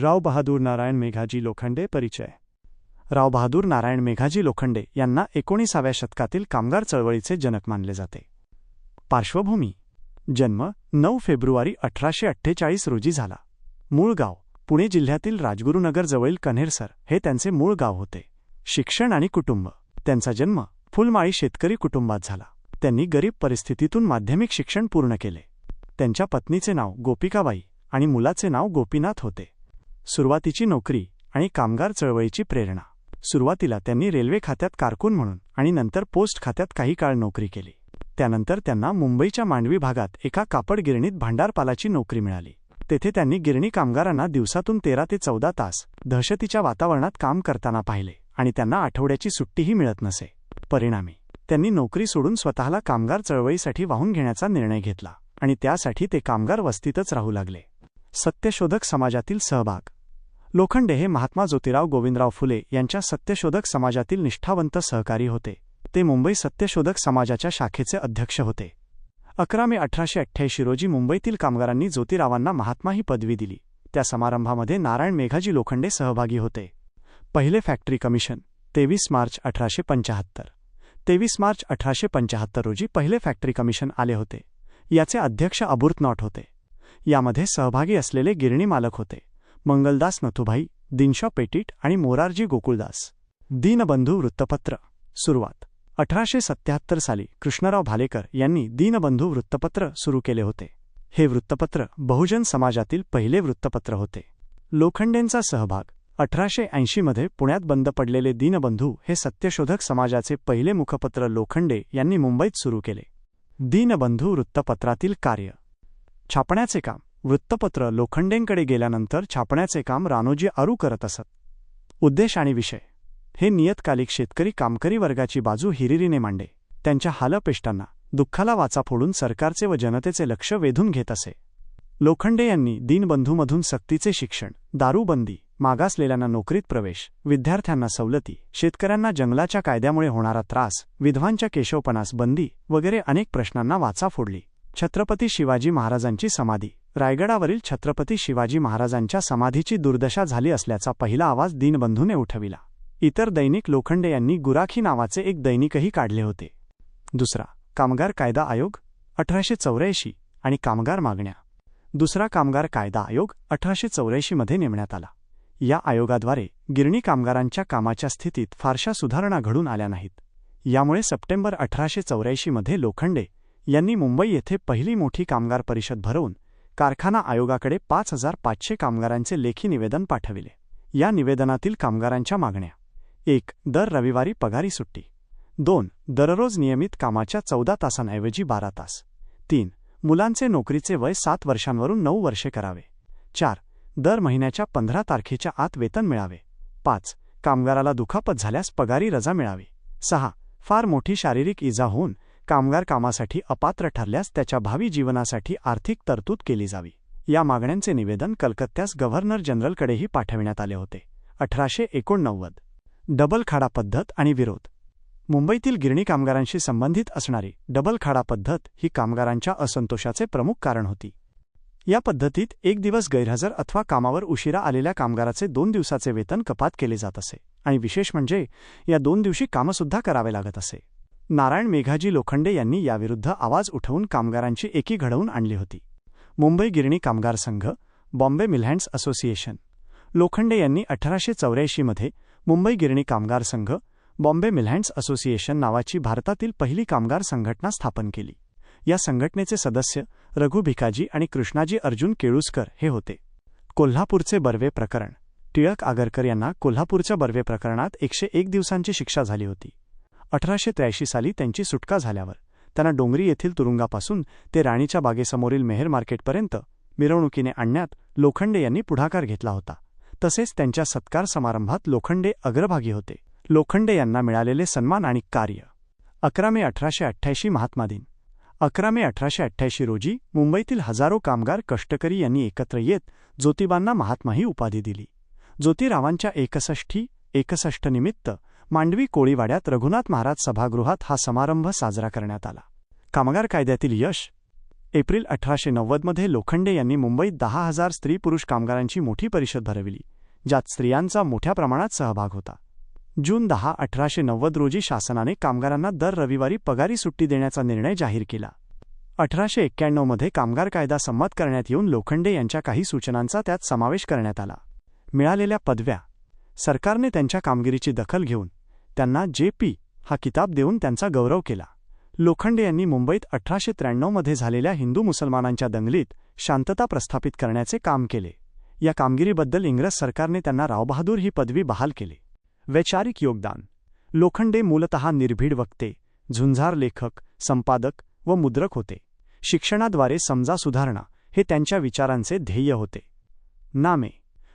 राव बहादूर नारायण मेघाजी लोखंडे परिचय. राव बहादूर नारायण मेघाजी लोखंडे यांना एकोणीसाव्या शतकातील कामगार चळवळीचे जनक मानले जाते. पार्श्वभूमी. जन्म नऊ फेब्रुवारी अठराशे अठ्ठेचाळीस रोजी झाला. मूळ गाव पुणे जिल्ह्यातील राजगुरुनगरजवळील कन्हेरसर हे त्यांचे मूळ गाव होते. शिक्षण आणि कुटुंब. त्यांचा जन्म फुलमाळी शेतकरी कुटुंबात झाला. त्यांनी गरीब परिस्थितीतून माध्यमिक शिक्षण पूर्ण केले. त्यांच्या पत्नीचे नाव गोपिकाबाई आणि मुलाचे नाव गोपीनाथ होते. सुरुवातीची नोकरी आणि कामगार चळवळीची प्रेरणा. सुरुवातीला त्यांनी रेल्वे खात्यात कारकून म्हणून आणि नंतर पोस्ट खात्यात काही काळ नोकरी केली. त्यानंतर त्यांना मुंबईच्या मांडवी भागात एका कापड गिरणीत भांडारपालाची नोकरी मिळाली. तेथे त्यांनी गिरणी कामगारांना दिवसातून तेरा ते चौदा तास दहशतीच्या वातावरणात काम करताना पाहिले आणि त्यांना आठवड्याची सुट्टीही मिळत नसे. परिणामी त्यांनी नोकरी सोडून स्वतःला कामगार चळवळीसाठी वाहून घेण्याचा निर्णय घेतला आणि त्यासाठी ते कामगार वस्तीतच राहू लागले. सत्यशोधक समाजातील सहभाग लोखंडे हे महात्मा ज्योतिराव गोविंदराव फुले यांच्या सत्यशोधक समाजातील निष्ठावंत सहकारी होते. ते मुंबई सत्यशोधक समाजाच्या शाखेचे अध्यक्ष होते. अकरा मे अठराशे अठ्ठ्याऐंशी रोजी मुंबईतील कामगारांनी ज्योतिरावांना महात्मा ही पदवी दिली. त्या समारंभामध्ये नारायण मेघाजी लोखंडे सहभागी होते. पहिले फॅक्टरी कमिशन तेवीस मार्च अठराशे पंचाहत्तर. तेवीस मार्च अठराशे पंचाहत्तर रोजी पहिले फॅक्टरी कमिशन आले होते. याचे अध्यक्ष अबुर्तनॉट होते. यामध्ये सहभागी असलेले गिरणी मालक होते. मंगलदास नथुभाई दिनशा पेटीट आणि मोरारजी गोकुळदास. दीनबंधू वृत्तपत्र. सुरुवात. अठराशे सत्याहत्तर साली कृष्णराव भालेकर यांनी दीनबंधू वृत्तपत्र सुरू केले होते. हे वृत्तपत्र बहुजन समाजातील पहिले वृत्तपत्र होते. लोखंडेंचा सहभाग. अठराशे ऐंशीमध्ये पुण्यात बंद पडलेले दीनबंधू हे सत्यशोधक समाजाचे पहिले मुखपत्र लोखंडे यांनी मुंबईत सुरू केले. दीनबंधू वृत्तपत्रातील कार्य. छापण्याचे काम. वृत्तपत्र लोखंडेंकडे गेल्यानंतर छापण्याचे काम रानोजी आरू करत असत. उद्देश आणि विषय. हे नियतकालिक शेतकरी कामकरी वर्गाची बाजू हिरिरीने मांडे. त्यांच्या हालपेष्टांना दुःखाला वाचा फोडून सरकारचे व जनतेचे लक्ष वेधून घेत असे. लोखंडे यांनी दीनबंधूमधून सक्तीचे शिक्षण दारूबंदी मागासलेल्यांना नोकरीत प्रवेश विद्यार्थ्यांना सवलती शेतकऱ्यांना जंगलाच्या कायद्यामुळे होणारा त्रास विधवांच्या केशवपणास बंदी वगैरे अनेक प्रश्नांना वाचा फोडली. छत्रपती शिवाजी महाराजांची समाधी. रायगडावरील छत्रपती शिवाजी महाराजांच्या समाधीची दुर्दशा झाली असल्याचा पहिला आवाज दीनबंधूने उठविला. इतर दैनिक लोखंडे यांनी गुराखी नावाचे एक दैनिकही काढले होते. दुसरा कामगार कायदा आयोग अठराशे चौऱ्याऐंशी आणि कामगार मागण्या. दुसरा कामगार कायदा आयोग अठराशे चौऱ्याऐंशीमध्ये नेमण्यात आला. या आयोगाद्वारे गिरणी कामगारांच्या कामाच्या स्थितीत फारशा सुधारणा घडून आल्या नाहीत. यामुळे सप्टेंबर अठराशे चौऱ्याऐंशीमध्ये लोखंडे यांनी मुंबई येथे पहिली मोठी कामगार परिषद भरवून कारखाना आयोगाकडे पाच हजार पाचशे कामगारांचे लेखी निवेदन पाठविले. या निवेदनातील कामगारांच्या मागण्या. एक दर रविवारी पगारी सुट्टी. दोन दररोज नियमित कामाच्या चौदा तासांऐवजी बारा तास. तीन मुलांचे नोकरीचे वय सात वर्षांवरून नऊ वर्षे करावे. चार दर महिन्याच्या पंधरा तारखेच्या आत वेतन मिळावे. पाच कामगाराला दुखापत झाल्यास पगारी रजा मिळावी. सहा फार मोठी शारीरिक इजा होऊन कामगार कामासाठी अपात्र ठरल्यास त्याच्या भावी जीवनासाठी आर्थिक तरतूद केली जावी. या मागण्यांचे निवेदन कलकत्त्यास गव्हर्नर जनरलकडेही पाठविण्यात आले होते. अठराशे एकोणनव्वद. डबल खाडा पद्धत आणि विरोध. मुंबईतील गिरणी कामगारांशी संबंधित असणारी डबल खाडा पद्धत ही कामगारांच्या असंतोषाचे प्रमुख कारण होती. या पद्धतीत एक दिवस गैरहजर अथवा कामावर उशिरा आलेल्या कामगाराचे दोन दिवसाचे वेतन कपात केले जात असे आणि विशेष म्हणजे या दोन दिवशी कामसुद्धा करावे लागत असे. नारायण मेघाजी लोखंडे यांनी याविरुद्ध आवाज उठवून कामगारांची एकी घडवून आणली होती. मुंबई गिरणी कामगार संघ बॉम्बे मिलहँड्स असोसिएशन. लोखंडे यांनी अठराशे चौऱ्याऐंशीमध्ये मुंबई गिरणी कामगार संघ बॉम्बे मिलहँड्स असोसिएशन नावाची भारतातील पहिली कामगार संघटना स्थापन केली. या संघटनेचे सदस्य रघु भिकाजी आणि कृष्णाजी अर्जुन केळुसकर हे होते. कोल्हापूरचे बर्वे प्रकरण. टिळक आगरकर यांना कोल्हापूरच्या बर्वे प्रकरणात एकशे एक दिवसांची शिक्षा झाली होती. अठराशे त्र्याऐंशी साली त्यांची सुटका झाल्यावर त्यांना डोंगरी येथील तुरुंगापासून ते राणीच्या बागेसमोरील मेहर मार्केटपर्यंत मिरवणुकीने आणण्यात लोखंडे यांनी पुढाकार घेतला होता. तसेच त्यांच्या सत्कार समारंभात लोखंडे अग्रभागी होते. लोखंडे यांना मिळालेले सन्मान आणि कार्य. अकरा मे अठराशे अठ्ठ्याऐंशी महात्मा दिन. अकरा मे अठराशे अठ्ठ्याऐंशी रोजी मुंबईतील हजारो कामगार कष्टकरी यांनी एकत्र येत ज्योतिबांना महात्मा ही उपाधी दिली. ज्योतिरावांच्या एकसष्टी एकसष्ट निमित्त मांडवी कोळीवाड्यात रघुनाथ महाराज सभागृहात हा समारंभ साजरा करण्यात आला. कामगार कायद्यातील यश. एप्रिल अठराशे नव्वदमध्ये लोखंडे यांनी मुंबईत दहा हजार स्त्री पुरुष कामगारांची मोठी परिषद भरविली ज्यात स्त्रियांचा मोठ्या प्रमाणात सहभाग होता. जून दहा अठराशे नव्वद रोजी शासनाने कामगारांना दर रविवारी पगारी सुट्टी देण्याचा निर्णय जाहीर केला. अठराशे एक्क्याण्णवमध्ये कामगार कायदा संमत करण्यात येऊन लोखंडे यांच्या काही सूचनांचा त्यात समावेश करण्यात आला. मिळालेल्या पदव्या. सरकारने त्यांच्या कामगिरीची दखल घेऊन त्यांना जे पी हा किताब देऊन त्यांचा गौरव केला. लोखंडे यांनी मुंबईत अठराशे त्र्याण्णवमध्ये झालेल्या हिंदू मुसलमानांच्या दंगलीत शांतता प्रस्थापित करण्याचे काम केले. या कामगिरीबद्दल इंग्रज सरकारने त्यांना रावबहादूर ही पदवी बहाल केली. वैचारिक योगदान. लोखंडे मूलतः निर्भीड वक्ते झुंजार लेखक संपादक व मुद्रक होते. शिक्षणाद्वारे समजा सुधारणा हे त्यांच्या विचारांचे ध्येय होते. नामे.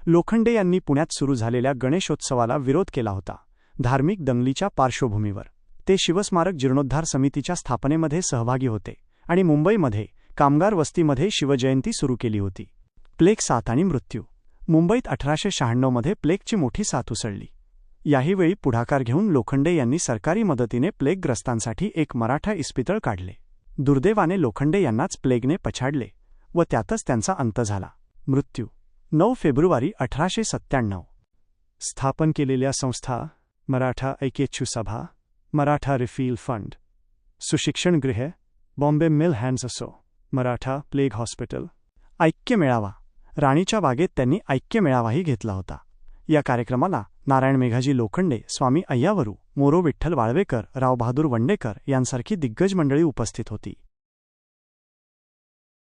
लोखंडे यांनी पुण्यात सुरू झालेल्या गणेशोत्सवाला विरोध केला होता. धार्मिक दंगलीच्या पार्श्वभूमीवर. ते शिवस्मारक जीर्णोद्धार समितीच्या स्थापनेमध्ये सहभागी होते आणि मुंबईमध्ये कामगार वस्तीमध्ये शिवजयंती सुरू केली होती. प्लेग साथ आणि मृत्यू. मुंबईत अठराशे शहाण्णवमध्ये प्लेगची मोठी साथ उसळली. याहीवेळी पुढाकार घेऊन लोखंडे यांनी सरकारी मदतीने प्लेगग्रस्तांसाठी एक मराठा इस्पितळ काढले. दुर्दैवाने लोखंडे यांनाच प्लेगने पछाडले व त्यातच त्यांचा अंत झाला. मृत्यू. नऊ फेब्रुवारी अठराशे सत्त्याण्णव. स्थापन केलेल्या संस्था मराठा ऐकेच्छु सभा मराठा रिफील फंड सुशिक्षण गृह बॉम्बे मिल हँड्स असो मराठा प्लेग हॉस्पिटल ऐक्य मेळावा राणीच्या बागेत त्यांनी ऐक्य मेळावाही घेतला होता. या कार्यक्रमाला नारायण मेघाजी लोखंडे स्वामी अय्यावरू मोरो विठ्ठल वाळवेकर राव बहादूर वंडेकर यांसारखी दिग्गज मंडळी उपस्थित होती.